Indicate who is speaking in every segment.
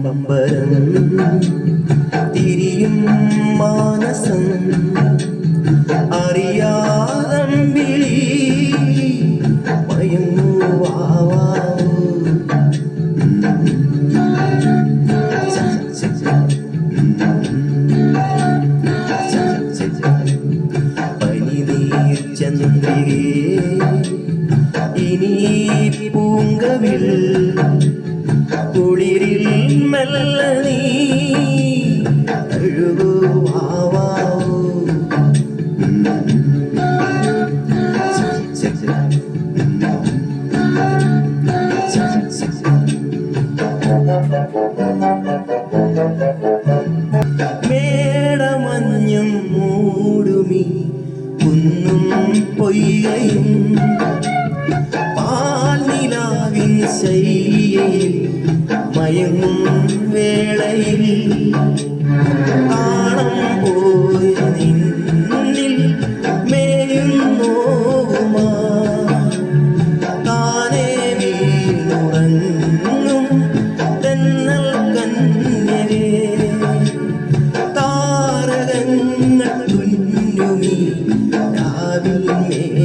Speaker 1: പമ്പരം തിരിയും മാനസം അറിയാതം വിളി മയങ്ങുവാവൂ. പനിനീർ ചന്ദ്രികേ ഇനി പൂങ്കവിൽ കുളിരിൽ മെല്ല നീ അഴുകുവാവൂ മേടമഞ്ഞും മൂടുമി കുന്നും പൊയ്യയും ശയ്യയിൽ മയങ്ങും വേളയിൽ ആണം പോയി നിന്നിൽ മേയുന്നോവുമാ താനേ വീണുറങ്ങും തെന്നൽ കന്യരേ താരകങ്ങൾ തുന്നുമീ രാവിൽ മേനാവിൽ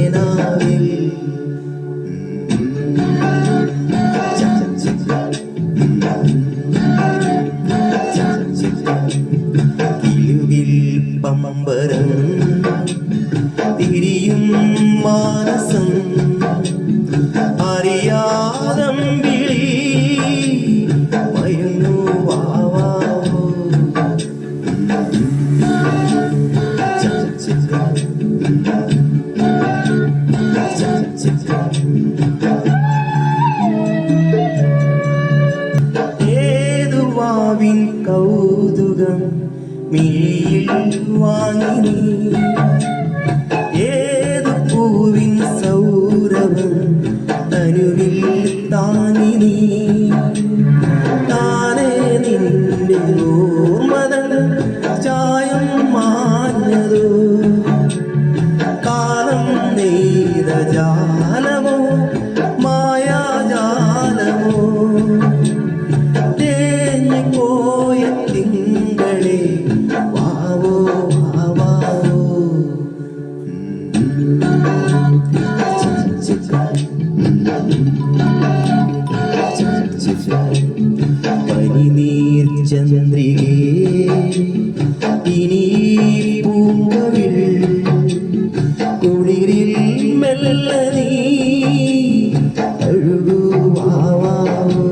Speaker 1: തിരിയും മാനസം അറിയാതം വിളി മയങ്ങുവാവൂ ഏതുവാവിൻ കൗതുകം മിഴിയിൽ വാങ്ങി നീ ഏതു സൗരഭം തനുവിൽ താങ്ങി താനേ നിന്റെ ഓർമ്മതൻ ചായം നീർ ചന്ദ്രികേ ഇനി പൂങ്കവിൽ കുളിരിൽ മെല്ലെ നീ ചുവാവാവൂ